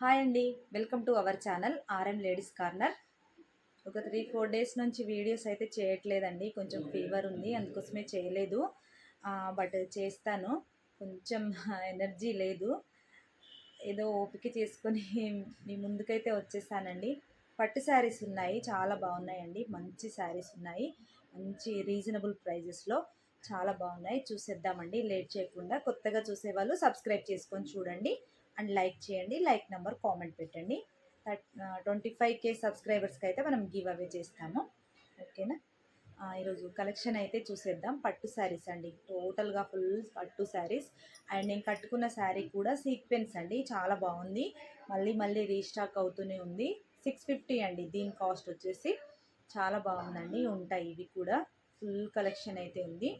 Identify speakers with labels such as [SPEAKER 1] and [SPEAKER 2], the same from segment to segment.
[SPEAKER 1] Hi అండి. Welcome to our channel RM ladies corner. ఒక three four days నుంచి videos అయితే చేయట్లేదండి. కొంచెం ఫీవర్ ఉంది అందుకోసమే చేయలేదు. బట్ చేస్తాను. కొంచెం ఎనర్జీ లేదు. ఏదో ఓపిక చేసుకొని మీ ముందుకైతే వచ్చేసానండి. పట్టు శారీస్ ఉన్నాయి చాలా బాగున్నాయండి. మంచి శారీస్ ఉన్నాయి. మంచి రీజనబుల్ ప్రైజెస్లో చాలా బాగున్నాయి. చూసేద్దామండి. లేట్ చేయకుండా కొత్తగా చూసేవాళ్ళు సబ్స్క్రైబ్ చేసుకొని చూడండి. అండ్ లైక్ చేయండి లైక్ నెంబర్ కామెంట్ పెట్టండి. ట్వంటీ ఫైవ్ కే సబ్స్క్రైబర్స్కి అయితే మనం గివ్ అవే చేస్తాము. ఓకేనా? ఈరోజు కలెక్షన్ అయితే చూసేద్దాం. పట్టు శారీస్ అండి. టోటల్గా ఫుల్ పట్టు శారీస్. అండ్ నేను కట్టుకున్న శారీ కూడా సీక్వెన్స్ అండి. చాలా బాగుంది. మళ్ళీ మళ్ళీ రీస్టాక్ అవుతూనే ఉంది. సిక్స్ ఫిఫ్టీ అండి. దీని కాస్ట్ వచ్చేసి చాలా బాగుందండి. ఉంటాయి ఇవి కూడా. ఫుల్ కలెక్షన్ అయితే ఉంది.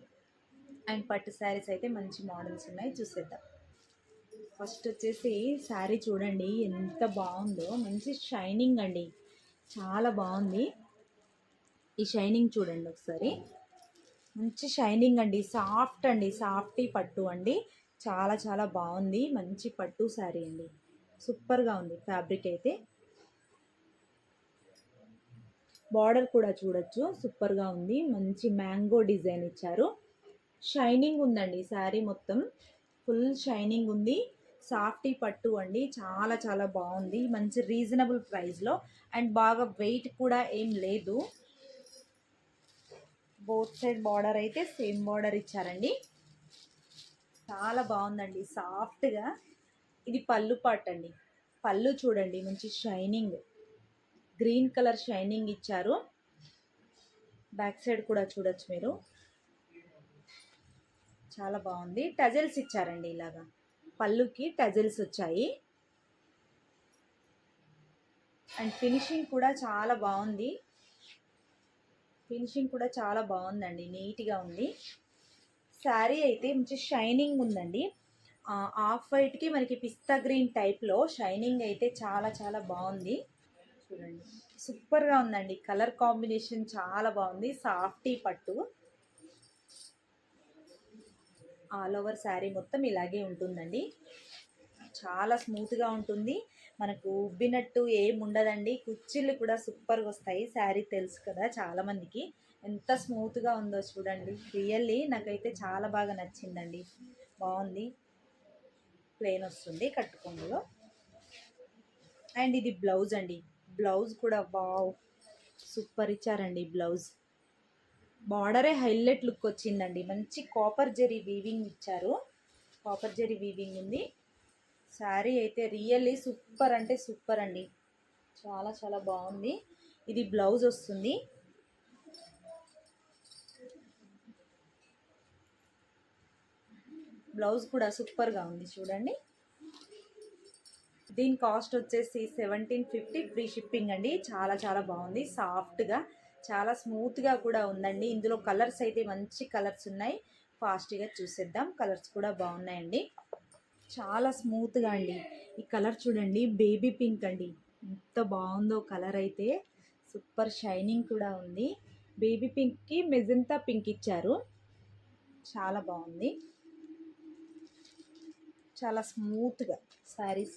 [SPEAKER 1] అండ్ పట్టు శారీస్ అయితే మంచి మోడల్స్ ఉన్నాయి. చూసేద్దాం. ఫస్ట్ వచ్చేసి శారీ చూడండి ఎంత బాగుందో. మంచి షైనింగ్ అండి. చాలా బాగుంది. ఈ షైనింగ్ చూడండి ఒకసారి. మంచి షైనింగ్ అండి. సాఫ్ట్ అండి. సాఫ్టీ పట్టు అండి. చాలా చాలా బాగుంది. మంచి పట్టు శారీ అండి. సూపర్గా ఉంది ఫ్యాబ్రిక్ అయితే. బార్డర్ కూడా చూడొచ్చు. సూపర్గా ఉంది. మంచి మ్యాంగో డిజైన్ ఇచ్చారు. షైనింగ్ ఉందండి శారీ మొత్తం. ఫుల్ షైనింగ్ ఉంది. సాఫ్టీ పట్టు అండి. చాలా చాలా బాగుంది. మంచి రీజనబుల్ ప్రైస్లో అండ్ బాగా వెయిట్ కూడా ఏం లేదు. బోత్ సైడ్ బార్డర్ అయితే సేమ్ బార్డర్ ఇచ్చారండి. చాలా బాగుందండి. సాఫ్ట్గా. ఇది పళ్ళు పాట్ అండి. పళ్ళు చూడండి. మంచి షైనింగ్. గ్రీన్ కలర్ షైనింగ్ ఇచ్చారు. బ్యాక్ సైడ్ కూడా చూడొచ్చు మీరు. చాలా బాగుంది. టజల్స్ ఇచ్చారండి ఇలాగా. పళ్ళుకి టజల్స్ వచ్చాయి. అండ్ ఫినిషింగ్ కూడా చాలా బాగుంది. ఫినిషింగ్ కూడా చాలా బాగుందండి నీట్గా ఉంది. శారీ అయితే మంచి షైనింగ్ ఉందండి. ఆఫ్ వైట్కి మనకి పిస్తా గ్రీన్ టైప్లో షైనింగ్ అయితే చాలా చాలా బాగుంది. చూడండి. సూపర్గా ఉందండి కలర్ కాంబినేషన్ చాలా బాగుంది సాఫ్టీ పట్టు. ఆల్ ఓవర్ శారీ మొత్తం ఇలాగే ఉంటుందండి. చాలా స్మూత్గా ఉంటుంది. మనకు ఉబ్బినట్టు ఏం ఉండదండి. కుర్చీలు కూడా సూపర్గా వస్తాయి. శారీ తెలుసు కదా చాలామందికి ఎంత స్మూత్గా ఉందో చూడండి. రియల్లీ నాకైతే చాలా బాగా నచ్చిందండి. బాగుంది. ప్లెయిన్ వస్తుంది కట్టుకుందులో అండ్ ఇది బ్లౌజ్ అండి. బ్లౌజ్ కూడా బావ్ సూపర్ ఇచ్చారండి బ్లౌజ్ బార్డరే హైలైట్ లుక్ వచ్చిందండి. మంచి కాపర్ జెరీ వీవింగ్ ఇచ్చారు. కాపర్ జెరీ వీవింగ్ ఉంది. శారీ అయితే రియల్లీ సూపర్ అంటే సూపర్ అండి. చాలా చాలా బాగుంది. ఇది బ్లౌజ్ వస్తుంది. బ్లౌజ్ కూడా సూపర్గా ఉంది చూడండి. దీని కాస్ట్ వచ్చేసి సెవెంటీన్ ఫిఫ్టీ ఫ్రీ షిప్పింగ్ అండి. చాలా చాలా బాగుంది. సాఫ్ట్గా చాలా స్మూత్గా కూడా ఉందండి. ఇందులో కలర్స్ అయితే మంచి కలర్స్ ఉన్నాయి. ఫాస్ట్గా చూసేద్దాం. కలర్స్ కూడా బాగున్నాయండి. చాలా స్మూత్గా అండి. ఈ కలర్ చూడండి. బేబీ పింక్ అండి. ఎంత బాగుందో కలర్ అయితే. సూపర్ షైనింగ్ కూడా ఉంది. బేబీ పింక్కి మెజంతా పింక్ ఇచ్చారు. చాలా బాగుంది. చాలా స్మూత్గా శారీస్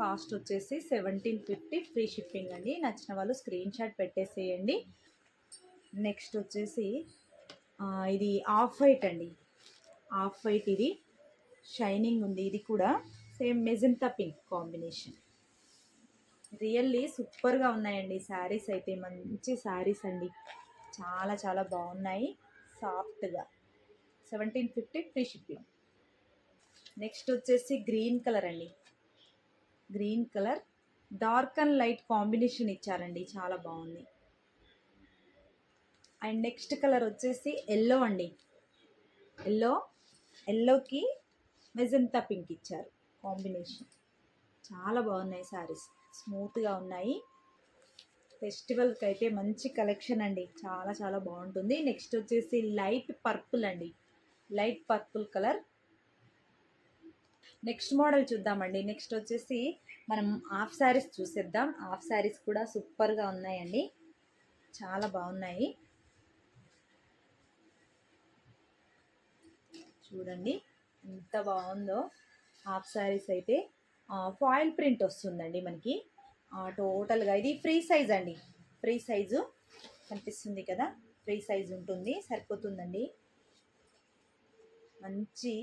[SPEAKER 1] కాస్ట్ వచ్చేసి సెవెంటీన్ ఫిఫ్టీ ఫ్రీ షిప్పింగ్ అండి. నచ్చిన వాళ్ళు స్క్రీన్ షాట్ పెట్టేసేయండి. నెక్స్ట్ వచ్చేసి ఇది ఆఫ్ వైట్ అండి. ఆఫ్ వైట్ ఇది. షైనింగ్ ఉంది. ఇది కూడా same magenta pink combination. Really సూపర్గా ఉన్నాయండి శారీస్ అయితే. మంచి శారీస్ అండి. చాలా చాలా బాగున్నాయి. సాఫ్ట్గా. Seventeen fifty free shipping. Next వచ్చేసి గ్రీన్ కలర్ అండి. Green colour. Dark and light combination ఇచ్చారండి చాలా బాగుంది. అండ్ నెక్స్ట్ కలర్ వచ్చేసి ఎల్లో అండి. ఎల్లో ఎల్లోకి మెజంతా పింక్ ఇచ్చారు కాంబినేషన్. చాలా బాగున్నాయి శారీస్ స్మూత్గా ఉన్నాయి. ఫెస్టివల్కి అయితే మంచి కలెక్షన్ అండి చాలా చాలా బాగుంటుంది. నెక్స్ట్ వచ్చేసి లైట్ పర్పుల్ అండి light purple colour. Next model చూద్దామండి. నెక్స్ట్ వచ్చేసి మనం హాఫ్ శారీస్ చూసేద్దాం. హాఫ్ శారీస్ కూడా సూపర్గా ఉన్నాయండి. చాలా బాగున్నాయి. చూడండి ఎంత బాగుందో. హాఫ్ శారీస్ అయితే ఫాయిల్ ప్రింట్ వస్తుందండి మనకి. టోటల్గా ఇది ఫ్రీ సైజ్ అండి. ఫ్రీ సైజు కనిపిస్తుంది కదా? ఫ్రీ సైజ్ ఉంటుంది సరిపోతుందండి. మంచి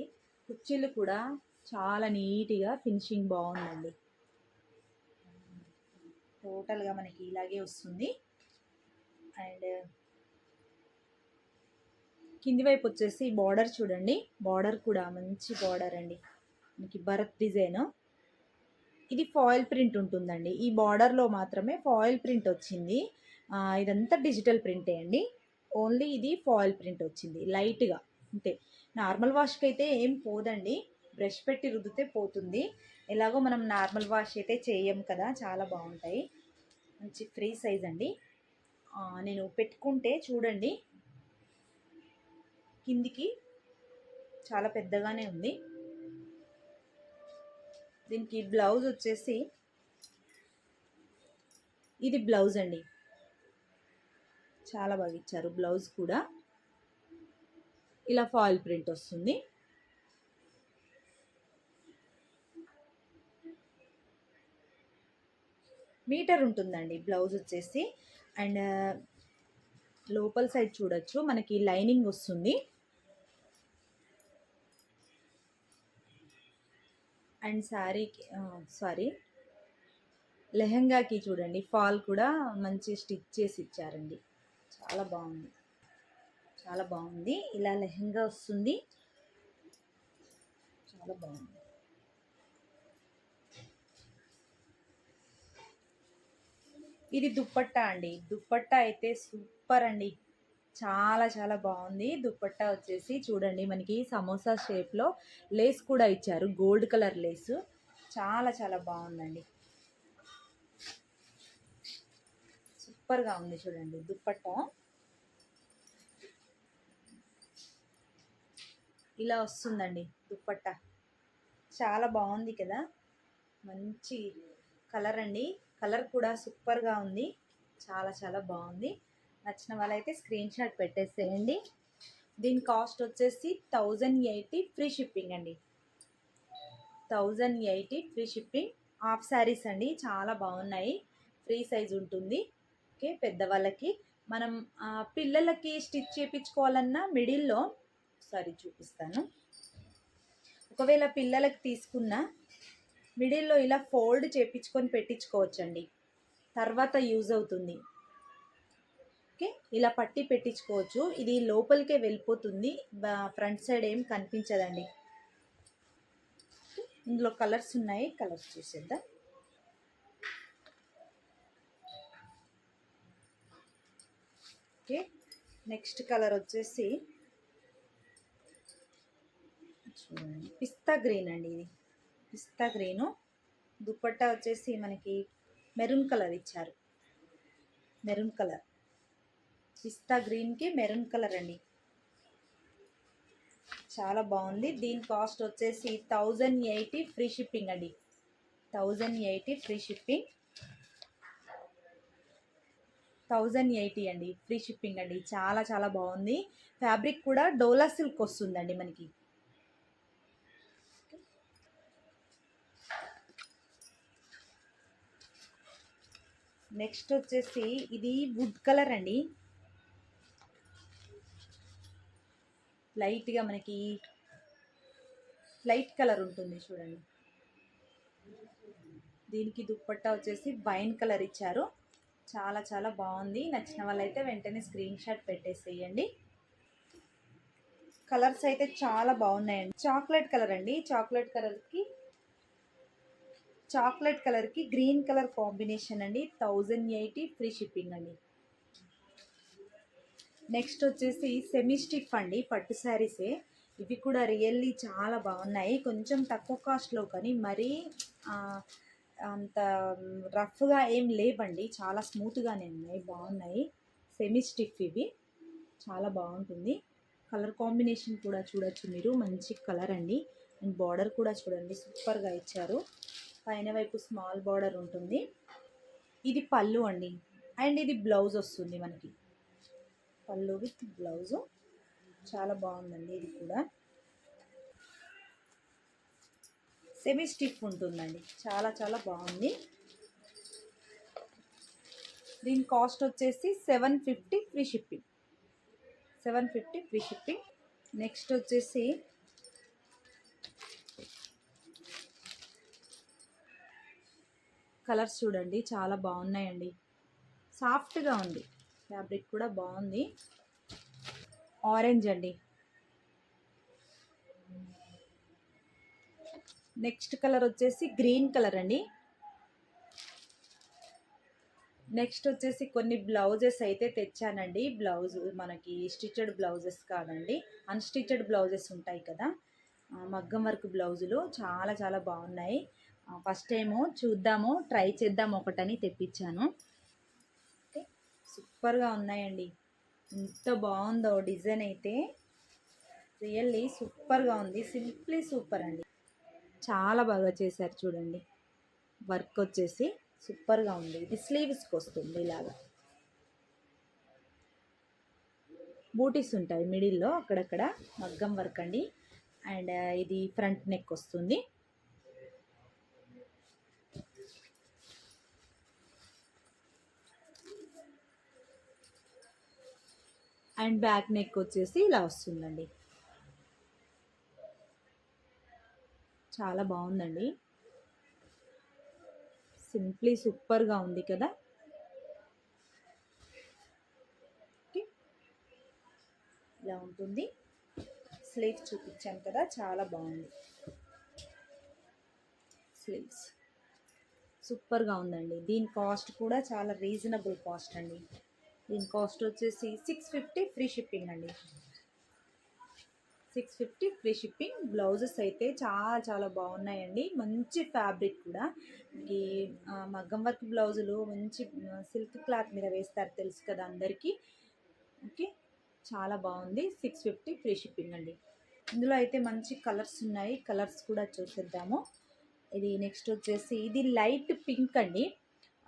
[SPEAKER 1] కుర్చీలు కూడా చాలా నీట్గా ఫినిషింగ్ బాగుందండి. టోటల్గా మనకి ఇలాగే వస్తుంది. అండ్ కింది వైపు వచ్చేసి బార్డర్ చూడండి. బార్డర్ కూడా మంచి బార్డర్ అండి. మనకి భరత్ డిజైన్. ఇది ఫాయిల్ ప్రింట్ ఉంటుందండి. ఈ బార్డర్లో మాత్రమే ఫాయిల్ ప్రింట్ వచ్చింది. ఇదంతా డిజిటల్ ప్రింటే అండి. ఓన్లీ ఇది ఫాయిల్ ప్రింట్ వచ్చింది. లైట్గా. అంతే. నార్మల్ వాష్కి అయితే ఏం పోదండి. బ్రష్ పెట్టి రుద్దితే పోతుంది. ఎలాగో మనం నార్మల్ వాష్ అయితే చేయం కదా చాలా బాగుంటాయి. మంచి ఫ్రీ సైజ్ అండి. నేను పెట్టుకుంటే చూడండి కిందికి చాలా పెద్దగానే ఉంది. దీనికి బ్లౌజ్ వచ్చేసి ఇది బ్లౌజ్ అండి. చాలా బాగా ఇచ్చారు బ్లౌజ్ కూడా. ఇలా ఫాయిల్ ప్రింట్ వస్తుంది. మీటర్ ఉంటుందండి బ్లౌజ్ వచ్చేసి. అండ్ లోపల సైడ్ చూడొచ్చు. మనకి లైనింగ్ వస్తుంది. అండ్ శారీకి సారీ. లెహంగాకి చూడండి. ఫాల్ కూడా మంచి స్టిచ్ చేసి ఇచ్చారండి. చాలా బాగుంది. చాలా బాగుంది. ఇలా లెహంగా వస్తుంది. చాలా బాగుంది. ఇది దుప్పట్టా అండి. దుప్పట్టా అయితే సూపర్ అండి. చాలా చాలా బాగుంది. దుప్పట్టా వచ్చేసి చూడండి మనకి సమోసా షేప్లో లేస్ కూడా ఇచ్చారు. గోల్డ్ కలర్ లేస్ చాలా చాలా బాగుందండి. సూపర్గా ఉంది చూడండి దుప్పట్టా. ఇలా వస్తుందండి దుప్పట్టా. చాలా బాగుంది కదా. మంచి కలర్ అండి. కలర్ కూడా సూపర్గా ఉంది. చాలా చాలా బాగుంది. నచ్చిన వాళ్ళైతే స్క్రీన్ షాట్ పెట్టేసేయండి. దీని కాస్ట్ వచ్చేసి థౌజండ్ ఎయిటీ ఫ్రీ షిప్పింగ్ అండి. Thousand eighty free shipping. Half saris అండి. చాలా బాగున్నాయి. ఫ్రీ సైజ్ ఉంటుంది. ఓకే పెద్దవాళ్ళకి మనం పిల్లలకి స్టిచ్ చేయించుకోవాలన్నా మిడిల్లో సారీ చూపిస్తాను. ఒకవేళ పిల్లలకి తీసుకున్న మిడిల్లో ఇలా ఫోల్డ్ చేపించుకొని పెట్టించుకోవచ్చండి. తర్వాత యూజ్ అవుతుంది. ఓకే? ఇలా పట్టి పెట్టించుకోవచ్చు. ఇది లోపలికే వెళ్ళిపోతుంది. ఫ్రంట్ సైడ్ ఏం కనిపించదండి. ఇందులో కలర్స్ ఉన్నాయి. కలర్స్ చూసేద్దాం. ఓకే? నెక్స్ట్ కలర్ వచ్చేసి పిస్తా గ్రీన్ అండి ఇది. పిస్తా గ్రీను. దుప్పట్టా వచ్చేసి మనకి మెరూన్ కలర్ ఇచ్చారు. Maroon colour. పిస్తా గ్రీన్కి మెరూన్ కలర్ అండి. చాలా బాగుంది. దీని కాస్ట్ వచ్చేసి థౌజండ్ ఎయిటీ ఫ్రీ షిప్పింగ్ అండి. Thousand eighty free shipping. Thousand eighty అండి. ఫ్రీ షిప్పింగ్ అండి. చాలా చాలా బాగుంది. ఫ్యాబ్రిక్ కూడా డోలా సిల్క్ వస్తుందండి మనకి. నెక్స్ట్ వచ్చేసి ఇది వుడ్ కలర్ అండి. లైట్గా మనకి లైట్ కలర్ ఉంటుంది చూడండి. దీనికి దుప్పట్టా వచ్చేసి వైన్ కలర్ ఇచ్చారు. చాలా చాలా బాగుంది. నచ్చిన వాళ్ళైతే వెంటనే స్క్రీన్ షాట్ పెట్టేసేయండి. కలర్స్ అయితే చాలా బాగున్నాయండి. చాక్లెట్ కలర్ అండి. చాక్లెట్ కలర్కి చాక్లెట్ కలర్కి గ్రీన్ కలర్ కాంబినేషన్ అండి. థౌజండ్ ఎయిటీ ఫ్రీ షిప్పింగ్ అండి. నెక్స్ట్ వచ్చేసి సెమీ స్టిఫ్ అండి. పట్టు శారీసే ఇవి కూడా రియల్లీ చాలా బాగున్నాయి. కొంచెం తక్కువ కాస్ట్లో కానీ మరీ అంత రఫ్గా ఏం లేవండి. చాలా స్మూత్గానే ఉన్నాయి. బాగున్నాయి. సెమీ స్టిఫ్ ఇవి. చాలా బాగుంటుంది. కలర్ కాంబినేషన్ కూడా చూడొచ్చు మీరు. మంచి కలర్ అండి. అండ్ బార్డర్ కూడా చూడండి. సూపర్గా ఇచ్చారు. పైన వైపు స్మాల్ బార్డర్ ఉంటుంది. ఇది పళ్ళు అండి. అండ్ ఇది బ్లౌజ్ వస్తుంది మనకి. పళ్ళు విత్ బ్లౌజు. చాలా బాగుందండి ఇది కూడా. సెమీ స్టిఫ్ ఉంటుందండి. చాలా చాలా బాగుంది. దీని కాస్ట్ వచ్చేసి seven fifty free shipping. Seven fifty free shipping. Next వచ్చేసి కలర్స్ చూడండి చాలా బాగున్నాయండి. సాఫ్ట్గా ఉంది. ఫ్యాబ్రిక్ కూడా బాగుంది. ఆరెంజ్ అండి. నెక్స్ట్ కలర్ వచ్చేసి గ్రీన్ కలర్ అండి. నెక్స్ట్ వచ్చేసి కొన్ని బ్లౌజెస్ అయితే తెచ్చానండి. బ్లౌజ్ మనకి స్టిచ్డ్ బ్లౌజెస్ కాదండి. అన్స్టిచ్డ్ బ్లౌజెస్ ఉంటాయి కదా. మగ్గం వర్క్ బ్లౌజులు చాలా చాలా బాగున్నాయి. ఫస్ట్ టైము చూద్దాము ట్రై చేద్దాం ఒకటని తెప్పించాను. ఓకే సూపర్గా ఉన్నాయండి. ఎంత బాగుందో డిజైన్ అయితే. రియల్లీ సూపర్గా ఉంది. సింప్లీ సూపర్ అండి. చాలా బాగా చేశారు చూడండి. వర్క్ వచ్చేసి సూపర్గా ఉంది. ఇది స్లీవ్స్కి వస్తుంది ఇలాగా. బూటీస్ ఉంటాయి మిడిల్లో అక్కడక్కడ మగ్గం వర్క్ అండి. అండ్ ఇది ఫ్రంట్ నెక్ వస్తుంది. అండ్ బ్యాక్ నెక్ వచ్చేసి ఇలా వస్తుందండి. చాలా బాగుందండి. సింప్లీ సూపర్గా ఉంది కదా? ఇలా ఉంటుంది. స్లీవ్స్ చూపించాను కదా చాలా బాగుంది. స్లీవ్స్. సూపర్గా ఉందండి. దీని కాస్ట్ కూడా చాలా రీజనబుల్ కాస్ట్ అండి. దీని కాస్ట్ వచ్చేసి సిక్స్ ఫిఫ్టీ ఫ్రీ షిప్పింగ్ అండి. Six fifty free shipping blouses అయితే చాలా చాలా బాగున్నాయండి. మంచి ఫ్యాబ్రిక్ కూడా. ఈ మగ్గం వర్క్ బ్లౌజులు మంచి సిల్క్ క్లాత్ మీద వేస్తారు తెలుసు కదా అందరికీ. ఓకే? చాలా బాగుంది. సిక్స్ ఫిఫ్టీ ఫ్రీ షిప్పింగ్ అండి. ఇందులో అయితే మంచి కలర్స్ ఉన్నాయి. కలర్స్ కూడా చూసేద్దాము. ఇది నెక్స్ట్ వచ్చేసి ఇది లైట్ పింక్ అండి.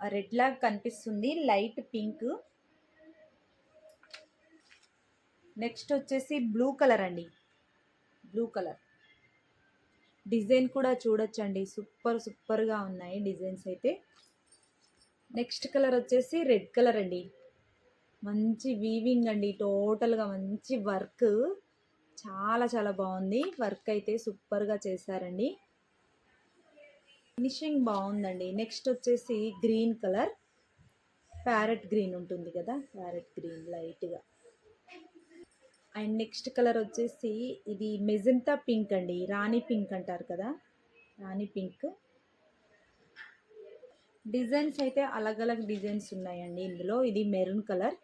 [SPEAKER 1] రెడ్ లాగా కనిపిస్తుంది. లైట్ పింక్ నెక్స్ట్ వచ్చేసి బ్లూ కలర్ అండి. Blue colour. డిజైన్ కూడా చూడొచ్చండి. సూపర్ సూపర్గా ఉన్నాయి డిజైన్స్ అయితే. నెక్స్ట్ కలర్ వచ్చేసి రెడ్ కలర్ అండి. మంచి వీవింగ్ అండి. టోటల్గా మంచి వర్క్. చాలా చాలా బాగుంది. వర్క్ అయితే సూపర్గా చేశారండి. ఫినిషింగ్ బాగుందండి. నెక్స్ట్ వచ్చేసి గ్రీన్ కలర్. ప్యారెట్ గ్రీన్ ఉంటుంది కదా. ప్యారెట్ గ్రీన్ లైట్గా. అండ్ నెక్స్ట్ కలర్ వచ్చేసి ఇది మెజంతా పింక్ అండి. రాణి పింక్ అంటారు కదా? రాణి పింక్. డిజైన్స్ అయితే అలగ్ అలగ్ డిజైన్స్ ఉన్నాయండి ఇందులో. ఇది మెరూన్ కలర్.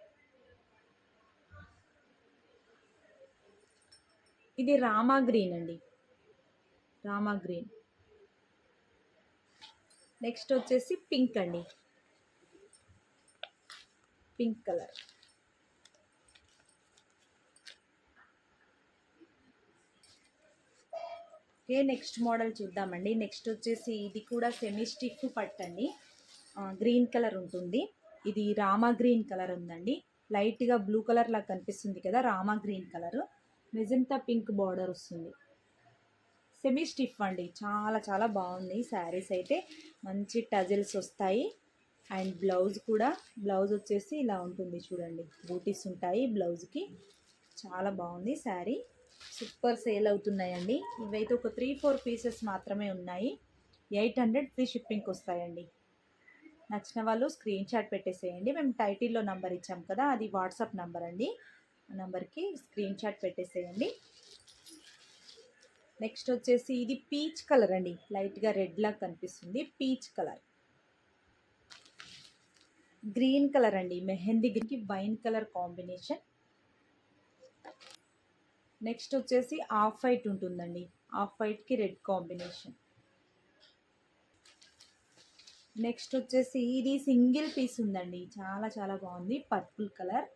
[SPEAKER 1] ఇది రామా గ్రీన్ అండి. రామా గ్రీన్. నెక్స్ట్ వచ్చేసి పింక్ అండి. Pink colour. Okay next model చూద్దామండి. నెక్స్ట్ వచ్చేసి ఇది కూడా సెమీ స్టిఫ్ పట్టండి. గ్రీన్ కలర్ ఉంటుంది. ఇది రామా గ్రీన్ కలర్ ఉందండి. లైట్గా బ్లూ కలర్ లాగా కనిపిస్తుంది కదా Rama green colour magenta pink border వస్తుంది. సెమీ స్టిఫ్ అండి. చాలా చాలా బాగుంది శారీస్ అయితే. మంచి టజిల్స్ వస్తాయి. అండ్ బ్లౌజ్ కూడా. బ్లౌజ్ వచ్చేసి ఇలా ఉంటుంది చూడండి. బూటీస్ ఉంటాయి బ్లౌజ్కి చాలా బాగుంది శారీ సూపర్ సేల్ అవుతున్నాయండి. ఇవైతే ఒక త్రీ ఫోర్ పీసెస్ మాత్రమే ఉన్నాయి. ఎయిట్ హండ్రెడ్ ఫ్రీ షిప్పింగ్కి వస్తాయండి. నచ్చిన వాళ్ళు స్క్రీన్ షాట్ పెట్టేసేయండి. మేము టైటిల్లో నంబర్ ఇచ్చాం కదా అది వాట్సాప్ నంబర్ అండి. ఆ నెంబర్కి స్క్రీన్ షాట్ పెట్టేసేయండి. నెక్స్ట్ వచ్చేసి ఇది పీచ్ కలర్ అండి. లైట్గా రెడ్ లాగా కనిపిస్తుంది. Peach colour. గ్రీన్ కలర్ అండి. మెహందీ గ్రీన్కి వైన్ కలర్ కాంబినేషన్. నెక్స్ట్ వచ్చేసి ఆఫ్ వైట్ ఉంటుందండి. ఆఫ్ వైట్కి రెడ్ కాంబినేషన్. నెక్స్ట్ వచ్చేసి ఇది సింగిల్ పీస్ ఉందండి. చాలా చాలా బాగుంది. Purple colour.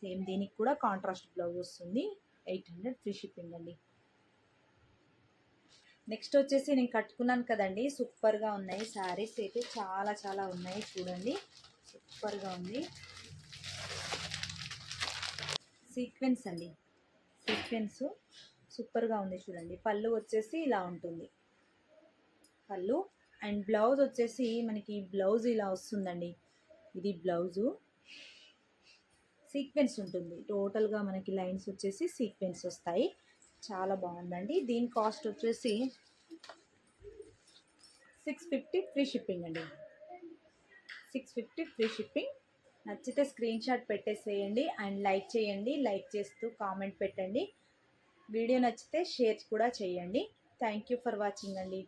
[SPEAKER 1] సేమ్ దీనికి కూడా కాంట్రాస్ట్ బ్లౌజ్ వస్తుంది. ఎయిట్ హండ్రెడ్ ఫ్రీ షిప్పింగ్ అండి. నెక్స్ట్ వచ్చేసి నేను కట్టుకున్నాను కదండి. సూపర్గా ఉన్నాయి. శారీస్ అయితే చాలా చాలా ఉన్నాయి. చూడండి. సూపర్గా ఉంది. సీక్వెన్స్ అండి. సీక్వెన్స్ సూపర్గా ఉంది చూడండి. పళ్ళు వచ్చేసి ఇలా ఉంటుంది. పళ్ళు అండ్ బ్లౌజ్ వచ్చేసి మనకి బ్లౌజ్ ఇలా వస్తుందండి. ఇది బ్లౌజు. సీక్వెన్స్ ఉంటుంది. టోటల్గా మనకి లైన్స్ వచ్చేసి సీక్వెన్స్ వస్తాయి. చాలా బాగుందండి. దీని కాస్ట్ వచ్చేసి సిక్స్ ఫిఫ్టీ ఫ్రీ షిప్పింగ్ అండి. సిక్స్ ఫిఫ్టీ ఫ్రీ షిప్పింగ్ నచ్చితే స్క్రీన్ షాట్ పెట్టేసేయండి అండ్ లైక్ చేయండి. లైక్ చేస్తూ కామెంట్ పెట్టండి. వీడియో నచ్చితే షేర్ కూడా చేయండి. థ్యాంక్ యూ ఫర్ వాచింగ్ అండి.